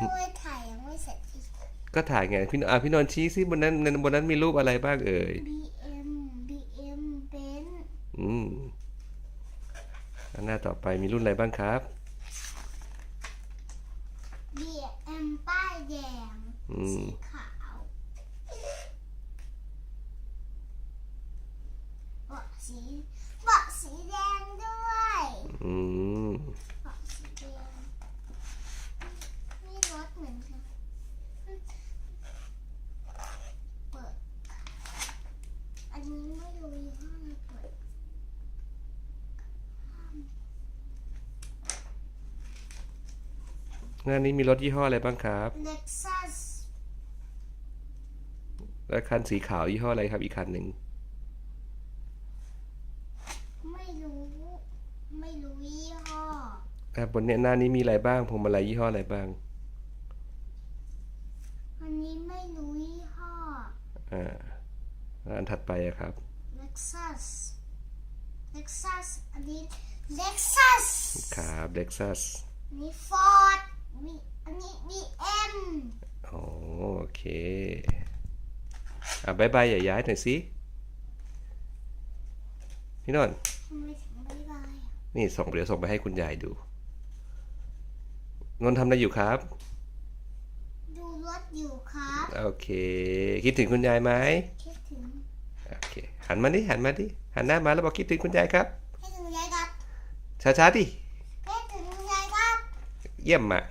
ทำไมถ่ายยังไม่เสร็จอีก ก็ถ่ายไงพี่นนท์อะพี่นนท์ชี้ซิบนนั้นบนนั้นมีรูปอะไรบ้างเอ่ย BM BM เบนซ์อืมอันหน้าต่อไปมีรุ่นอะไรบ้างครับ BM ป้ายแดงอืม สีขาวเบาะสีเบาะสีแดงด้วย อืม เบาะสีแดงนี่รถเหมือนกันเปิด อันนี้ไม่รู้ยี่ห้ออะไรเปิด งานนี้มีรถยี่ห้ออะไรบ้างครับ Lexus และคันสีขาวยี่ห้ออะไรครับอีกคันหนึ่ง ไม่รู้ ไม่รู้ยี่ห้ออะบนเนี้ยหน้านี้มีอะไรบ้างพวงมาลัยยี่ห้ออะไรบ้าง อันนี้ไม่รู้ยี่ห้อ อ่าอันถัดไปอะครับ Lexus Lexus อันนี้ Lexus ครับ Lexus อันนี้ Ford มีอันนี้ BM อ๋อโอเค อะบายบายอย่าย้ายหน่อยสิพี่นนท์ทำไมถึงไม่ได้อะนี่ส่งเดี๋ยวส่งไปให้คุณยายดู นนท์ทำอะไรอยู่ครับ ดูรถอยู่ครับโอเค คิดถึงคุณยายไหมคิดถึงโอเค หันมาดิ หันมาดิ หันหน้ามาแล้วบอกคิดถึงคุณยายครับ ให้ถึงยายครับช้าๆดิ ให้ถึงยายครับ เยี่ยมมาใ